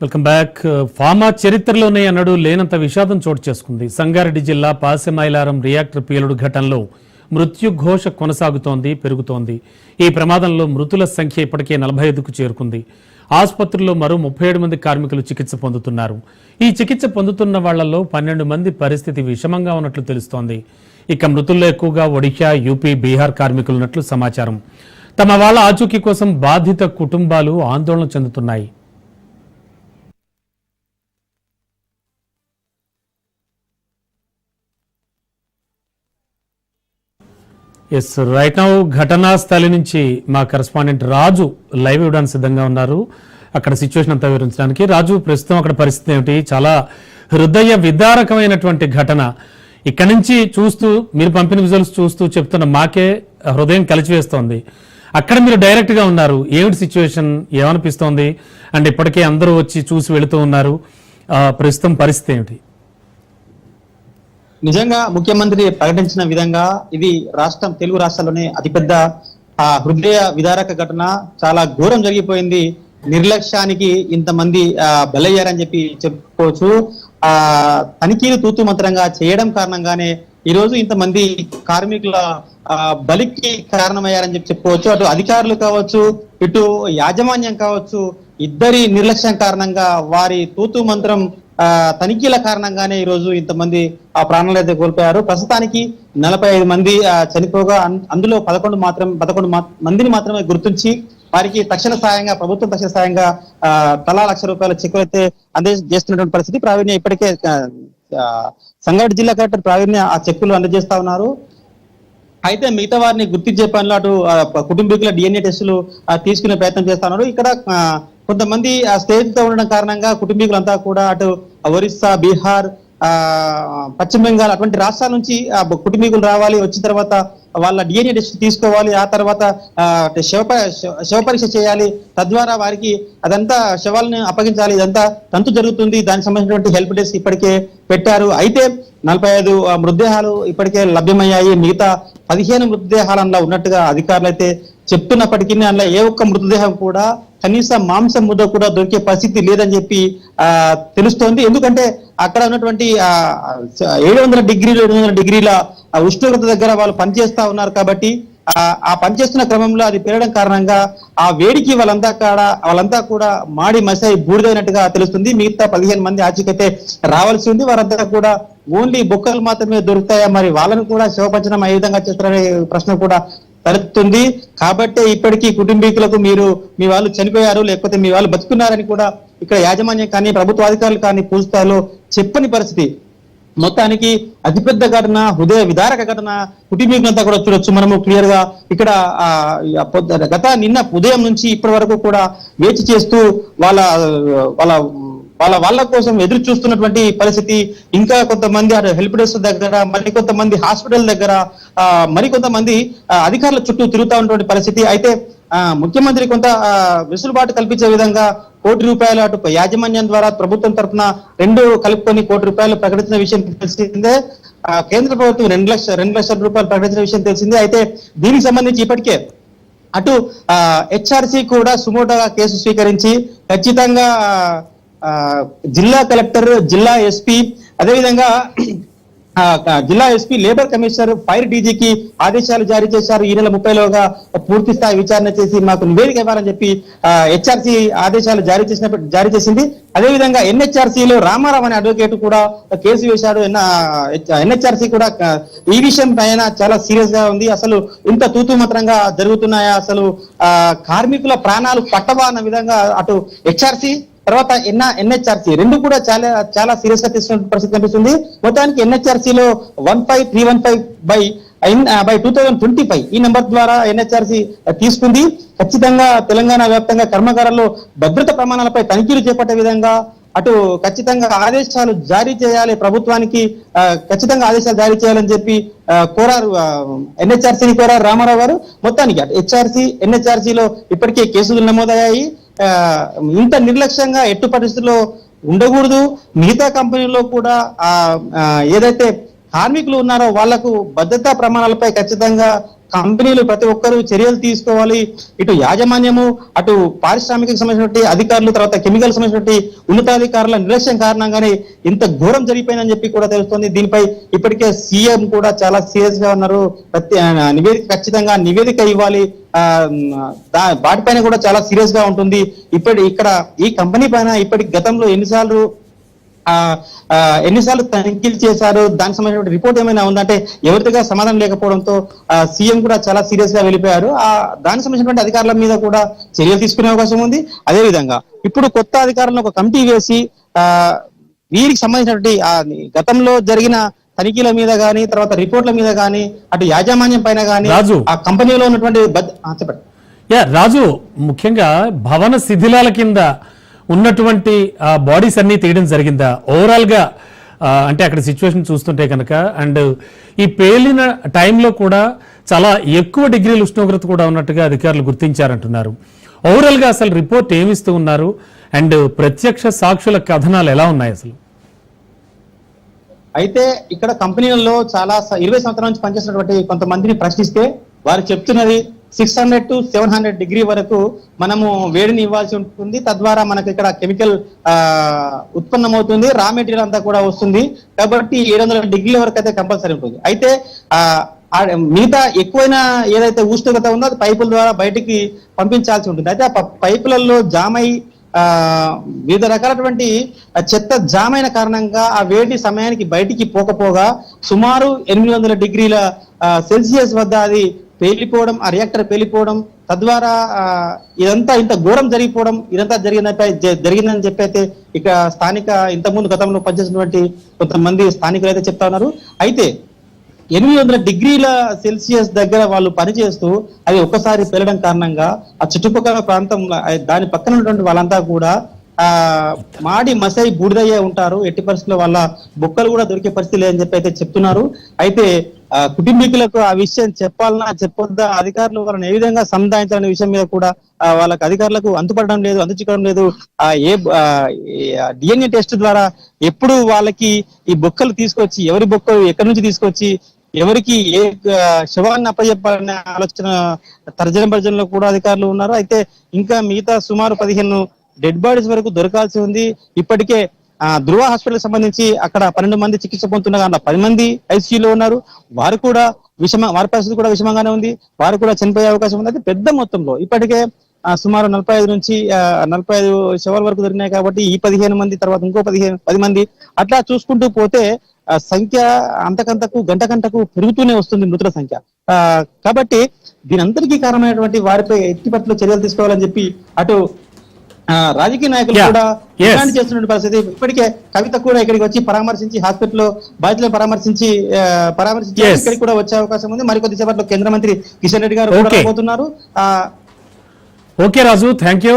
Welcome back. Uh, Fama చరిత్రలోనే అన్నడు లేనంత విషాదం చోటు చేసుకుంది. సంగారెడ్డి జిల్లా పాసెమైలారం రియాక్టర్ పేలుడు ఘటనలో మృత్యుఘోష కొనసాగుతోంది పెరుగుతోంది. ఈ ప్రమాదంలో మృతుల సంఖ్య ఇప్పటికే నలభై ఐదుకు చేరుకుంది. ఆసుపత్రిలో మరో ముప్పై ఏడు మంది కార్మికులు చికిత్స పొందుతున్నారు. ఈ చికిత్స పొందుతున్న వాళ్ళలో పన్నెండు మంది పరిస్థితి విషమంగా ఉన్నట్లు తెలుస్తోంది. ఇక మృతుల్లో ఎక్కువగా ఒడిశా యూపీ బీహార్ కార్మికులున్నట్లు సమాచారం. తమ వాళ్ళ ఆచూకీ కోసం బాధిత కుటుంబాలు ఆందోళన చెందుతున్నాయి. ఎస్ రైట్ నౌ ఘటనా స్థలి నుంచి మా కరెస్పాండెంట్ రాజు లైవ్ ఇవ్వడానికి సిద్ధంగా ఉన్నారు. అక్కడ సిచ్యువేషన్ అంతా వివరించడానికి. రాజు ప్రస్తుతం అక్కడ పరిస్థితి ఏమిటి? చాలా హృదయ విదారకమైనటువంటి ఘటన. ఇక్కడి నుంచి చూస్తూ మీరు పంపిన విజువల్స్ చూస్తూ చెప్తున్న మాకే హృదయం కలిచివేస్తోంది. అక్కడ మీరు డైరెక్ట్గా ఉన్నారు. ఏమిటి సిచ్యువేషన్ ఏమనిపిస్తోంది? అండ్ ఇప్పటికే అందరూ వచ్చి చూసి వెళుతూ ఉన్నారు. ప్రస్తుతం పరిస్థితి ఏమిటి? నిజంగా ముఖ్యమంత్రి ప్రకటించిన విధంగా ఇది రాష్ట్రం తెలుగు రాష్ట్రాల్లోనే అతిపెద్ద ఆ హృదయ విదారక ఘటన. చాలా ఘోరం జరిగిపోయింది. నిర్లక్ష్యానికి ఇంతమంది ఆ, బలయ్యారని చెప్పి చెప్పుకోవచ్చు. ఆ తనిఖీలు తూతు మంత్రంగా చేయడం కారణంగానే ఈ రోజు ఇంతమంది కార్మికుల ఆ, బలికి కారణమయ్యారని చెప్పి చెప్పుకోవచ్చు. అటు అధికారులు కావచ్చు ఇటు యాజమాన్యం కావచ్చు ఇద్దరి నిర్లక్ష్యం కారణంగా వారి తూతు మంత్రం తనిఖీల కారణంగానే ఈ రోజు ఇంతమంది ఆ ప్రాణాలు అయితే కోల్పోయారు. ప్రస్తుతానికి నలభై ఐదు మంది చనిపోగా అందులో పదకొండు మాత్రం పదకొండు మందిని మాత్రమే గుర్తించి వారికి తక్షణ సాయంగా ప్రభుత్వం తక్షణ సాయంగా తలా లక్ష రూపాయల చెక్కులు అయితే అందజేస్తున్నటువంటి పరిస్థితి. ప్రావీణ్య ఇప్పటికే సంగారెడ్డి జిల్లా కలెక్టర్ ప్రావీణ్య ఆ చెక్కులు అందజేస్తా ఉన్నారు. అయితే మిగతా వారిని గుర్తించే పనిలో అటు కుటుంబీకుల డిఎన్ఏ టెస్టులు తీసుకునే ప్రయత్నం చేస్తున్నారు ఇక్కడ కొంతమంది ఆ స్టేజ్తో ఉండడం కారణంగా కుటుంబీకులంతా కూడా అటు ఒరిస్సా బీహార్ ఆ పశ్చిమ బెంగాల్ అటువంటి రాష్ట్రాల నుంచి ఆ, కుటుంబీకులు రావాలి వచ్చిన తర్వాత వాళ్ళ డిఎన్ఏ టెస్ట్ తీసుకోవాలి ఆ తర్వాత శవప శవ శవ- పరీక్ష చేయాలి తద్వారా వారికి అదంతా శవాలను అప్పగించాలి ఇదంతా తంతు జరుగుతుంది దానికి సంబంధించినటువంటి హెల్ప్ డెస్క్ ఇప్పటికే పెట్టారు. అయితే నలభై ఐదు మృతదేహాలు ఇప్పటికే లభ్యమయ్యాయి. మిగతా పదిహేను మృతదేహాలు అందులో ఉన్నట్టుగా అధికారులు అయితే చెప్తున్నప్పటికీ అందులో ఏ ఒక్క మృతదేహం కూడా కనీస మాంసం ముద్ద కూడా దొరికే పరిస్థితి లేదని చెప్పి ఆ తెలుస్తోంది. ఎందుకంటే అక్కడ ఉన్నటువంటి ఆ ఏడు వందల డిగ్రీలు ఏడు వందల డిగ్రీల ఉష్ణోగ్రత దగ్గర వాళ్ళు పనిచేస్తా ఉన్నారు కాబట్టి ఆ ఆ పనిచేస్తున్న క్రమంలో అది పెరగడం కారణంగా ఆ వేడికి వాళ్ళంతా కాడ వాళ్ళంతా కూడా మాడి మసాయి బూడిదైనట్టుగా తెలుస్తుంది. మిగతా పదిహేను మంది ఆచూకైతే రావాల్సి ఉంది. వారంతా కూడా ఓన్లీ బొక్కలు మాత్రమే దొరుకుతాయా? మరి వాళ్ళని కూడా శివపంచనం ఏ విధంగా చేస్తారనే ప్రశ్న కూడా తలెత్తుతుంది. కాబట్టి ఇప్పటికీ కుటుంబీకులకు మీరు మీ వాళ్ళు చనిపోయారు లేకపోతే మీ వాళ్ళు బతుకున్నారని కూడా ఇక్కడ యాజమాన్యం కానీ ప్రభుత్వ అధికారులు కానీ పూజతాలో చెప్పని పరిస్థితి. మొత్తానికి అతిపెద్ద ఘటన హృదయ విదారక ఘటన కుటుంబీకులంతా కూడా చూడొచ్చు. మనము క్లియర్గా ఇక్కడ గత నిన్న ఉదయం నుంచి ఇప్పటి వరకు కూడా వేచి చేస్తూ వాళ్ళ వాళ్ళ వాళ్ళ వాళ్ళ కోసం ఎదురు చూస్తున్నటువంటి పరిస్థితి. ఇంకా కొంతమంది అటు హెల్ప్ డెస్క్ దగ్గర మరి కొంతమంది హాస్పిటల్ దగ్గర ఆ, మరి కొంతమంది అధికారుల చుట్టూ తిరుగుతా ఉన్నటువంటి పరిస్థితి. అయితే ఆ, ముఖ్యమంత్రి కొంత వెసులుబాటు కల్పించే విధంగా కోటి రూపాయలు అటు యాజమాన్యం ద్వారా ప్రభుత్వం తరఫున రెండు కలుపుకొని కోటి రూపాయలు ప్రకటించిన విషయం తెలిసిందే. ఆ, కేంద్ర ప్రభుత్వం రెండు లక్ష రెండు లక్షల రూపాయలు ప్రకటించిన విషయం తెలిసిందే. అయితే దీనికి సంబంధించి ఇప్పటికే అటు హెచ్ఆర్సీ కూడా సుమోటోగా కేసు స్వీకరించి ఖచ్చితంగా జిల్లా కలెక్టర్ జిల్లా ఎస్పీ అదేవిధంగా జిల్లా ఎస్పీ లేబర్ కమిషనర్ ఫైర్ డీజీకి ఆదేశాలు జారీ చేశారు. ఈ నెల ముప్పైలోగా పూర్తి స్థాయి విచారణ చేసి మాకు నివేదిక ఇవ్వాలని చెప్పి హెచ్ఆర్సీ ఆదేశాలు జారీ చేసినప్పుడు జారీ చేసింది. అదేవిధంగా ఎన్హెచ్ఆర్సీలో లో రామారావు అనే అడ్వకేట్ కూడా కేసు వేశాడు. ఎన్హెచ్ఆర్సీ కూడా ఈ విషయం పైన చాలా సీరియస్గా ఉంది. అసలు ఇంత తూతుమంత్రంగా జరుగుతున్నాయా? అసలు ఆ కార్మికుల ప్రాణాలు పట్టవా? అన్న విధంగా అటు హెచ్ఆర్సీ తర్వాత ఎన్ ఎన్హెచ్ఆర్సీ రెండు కూడా చాలా చాలా సీరియస్గా తీసుకున్న పరిస్థితి కనిపిస్తుంది. మొత్తానికి ఎన్హెచ్ఆర్సీ లో one five three one five by by two thousand twenty five ఈ నెంబర్ ద్వారా ఎన్హెచ్ఆర్సీ తీసుకుంది. ఖచ్చితంగా తెలంగాణ వ్యాప్తంగా కర్మాగారాల్లో భద్రత ప్రమాణాలపై తనిఖీలు చేపట్టే విధంగా అటు ఖచ్చితంగా ఆదేశాలు జారీ చేయాలి ప్రభుత్వానికి ఖచ్చితంగా ఆదేశాలు జారీ చేయాలని చెప్పి కోరారు ఎన్హెచ్ఆర్సీని కోరారు రామారావు గారు. మొత్తానికి అటు హెచ్ఆర్సీ ఎన్హెచ్ఆర్సీలో ఇప్పటికే కేసులు నమోదయ్యాయి. ఇంత నిర్లక్ష్యంగా ఎట్టు పరిస్థితుల్లో ఉండకూడదు. మిగతా కంపెనీలో కూడా ఆ ఏదైతే కార్మికులు ఉన్నారో వాళ్ళకు భద్రతా ప్రమాణాలపై ఖచ్చితంగా కంపెనీలు ప్రతి ఒక్కరూ చర్యలు తీసుకోవాలి. ఇటు యాజమాన్యము అటు పారిశ్రామిక సంబంధించినటువంటి అధికారులు తర్వాత కెమికల్ సంబంధించినటువంటి ఉన్నతాధికారుల నిర్లక్ష్యం కారణంగానే ఇంత ఘోరం జరిగిపోయిందని చెప్పి కూడా తెలుస్తుంది. దీనిపై ఇప్పటికే సీఎం కూడా చాలా సీరియస్గా ఉన్నారు. ప్రతి నివేదిక ఖచ్చితంగా నివేదిక ఇవ్వాలి. ఆ దా- వాటిపైన కూడా చాలా సీరియస్గా ఉంటుంది. ఇప్పటి ఇక్కడ ఈ కంపెనీ పైన ఇప్పటి గతంలో ఎన్నిసార్లు ఎన్నిసార్లు తనిఖీలు చేశారు? దానికి సంబంధించిన రిపోర్ట్ ఏమైనా ఉందంటే ఎవరిదిగా సమాధానం లేకపోవడంతో సీఎం కూడా చాలా సీరియస్గా వెళ్ళిపోయారు. ఆ దానికి సంబంధించినటువంటి అధికారుల మీద కూడా చర్యలు తీసుకునే అవకాశం ఉంది. అదే విధంగా ఇప్పుడు కొత్త అధికారులను ఒక కమిటీ వేసి ఆ వీరికి సంబంధించినటువంటి ఆ గతంలో జరిగిన తనిఖీల మీద గానీ తర్వాత రిపోర్ట్ల మీద గానీ అటు యాజమాన్యం పైన గానీ రాజు. ఆ కంపెనీలో ఉన్నటువంటి చెప్పండి. యా రాజు ముఖ్యంగా భవన శిథిలాల కింద ఉన్నటువంటి బాడీస్ అన్నీ తీయడం జరిగిందా? ఓవరాల్గా అంటే అక్కడ సిచ్యువేషన్ చూస్తుంటే కనుక అండ్ ఈ పేలిన టైంలో కూడా చాలా ఎక్కువ డిగ్రీల ఉష్ణోగ్రత కూడా ఉన్నట్టుగా అధికారులు గుర్తించారంటున్నారు. ఓవరాల్గా అసలు రిపోర్ట్ ఏమిస్తూ ఉన్నారు? అండ్ ప్రత్యక్ష సాక్షుల కథనాలు ఎలా ఉన్నాయి అసలు? అయితే ఇక్కడ కంపెనీలలో చాలా ఇరవై సంవత్సరాల నుంచి పనిచేసినటువంటి కొంతమందిని ప్రశ్నిస్తే వారు చెప్తున్నది six hundred to seven hundred degree వరకు మనము వేడిని ఇవ్వాల్సి ఉంటుంది. తద్వారా మనకి ఇక్కడ కెమికల్ ఉత్పన్నమవుతుంది. రా మెటీరియల్ అంతా కూడా వస్తుంది. కాబట్టి ఏడు వందల డిగ్రీల వరకు అయితే కంపల్సరీ ఉంటుంది. అయితే మిగతా ఎక్కువైన ఏదైతే ఉష్ణోగ్రత ఉందో అది పైపుల ద్వారా బయటికి పంపించాల్సి ఉంటుంది. అయితే ఆ పైపులలో జామ్ అయి వివిధ రకాలటువంటి చెత్త జామైన అయిన కారణంగా ఆ వేడి సమయానికి బయటికి పోకపోగా సుమారు ఎనిమిది వందల డిగ్రీల సెల్సియస్ వద్ద అది పేలిపోవడం ఆ రియాక్టర్ పేలిపోవడం తద్వారా ఇదంతా ఇంత ఘోరం జరిగిపోవడం ఇదంతా జరిగిందని జరిగిందని చెప్పైతే ఇక స్థానిక ఇంతకుముందు గతంలో పనిచేసినటువంటి కొంతమంది స్థానికులు అయితే చెప్తా ఉన్నారు. అయితే ఎనిమిది వందల డిగ్రీల సెల్సియస్ దగ్గర వాళ్ళు పనిచేస్తూ అది ఒక్కసారి పెరగడం కారణంగా ఆ చుట్టుపక్కల ప్రాంతం దాని పక్కన ఉన్నటువంటి వాళ్ళంతా కూడా ఆ మాడి మసై బూడిదయ్యే ఉంటారు. ఎట్టి పరిస్థితుల్లో వాళ్ళ బొక్కలు కూడా దొరికే పరిస్థితి లేదని చెప్పి అయితే చెప్తున్నారు. అయితే కుటుంబీకులకు ఆ విషయం చెప్పాలన్నా చెప్పొద్దా? అధికారులు వాళ్ళని ఏ విధంగా సముదాయించాలనే విషయం మీద కూడా వాళ్ళకి అధికారులకు అందుపడడం లేదు అంతుచిక్కడం లేదు. ఆ ఏ డిఎన్ఏ టెస్ట్ ద్వారా ఎప్పుడు వాళ్ళకి ఈ బొక్కలు తీసుకొచ్చి ఎవరి బొక్కలు ఎక్కడి నుంచి తీసుకొచ్చి ఎవరికి ఏ శవాన్ని అప్పచెప్పాలనే ఆలోచన తర్జన భర్జనలో కూడా అధికారులు ఉన్నారు. అయితే ఇంకా మిగతా సుమారు పదిహేను డెడ్ బాడీస్ వరకు దొరకాల్సి ఉంది. ఇప్పటికే ధృవ హాస్పిటల్ సంబంధించి అక్కడ పన్నెండు మంది చికిత్స పొందుతున్నారు అందులో పది మంది ఐసీయూలో ఉన్నారు. వారు కూడా విషమ వారి పరిస్థితి కూడా విషమంగానే ఉంది. వారు కూడా చనిపోయే అవకాశం ఉంది. అయితే పెద్ద మొత్తంలో. ఇప్పటికే ఆ, సుమారు నలభై ఐదు నుంచి నలభై ఐదు శవాల వరకు దొరికినాయి కాబట్టి ఈ పదిహేను మంది తర్వాత ఇంకో పదిహేను పది మంది అట్లా చూసుకుంటూ పోతే సంఖ్య అంతకంతకు గంట గంటకు పెరుగుతూనే వస్తుంది మృతుల సంఖ్య. కాబట్టి దీని కారణమైనటువంటి వారిపై ఎట్టి పట్ల చర్యలు తీసుకోవాలని చెప్పి అటు రాజకీయ నాయకులు. కూడా. డిమాండ్ చేస్తున్న పరిస్థితి ఇప్పటికే కవిత కూడా ఇక్కడికి వచ్చి పరామర్శించి హాస్పిటల్ బాధితులను పరామర్శించి పరామర్శించి. ఇక్కడికి కూడా వచ్చే అవకాశం ఉంది మరికొద్ది సేపట్లో కేంద్ర మంత్రి కిషన్ రెడ్డి గారు కూడా. రాబోతున్నారు ఓకే రాజు థ్యాంక్ యూ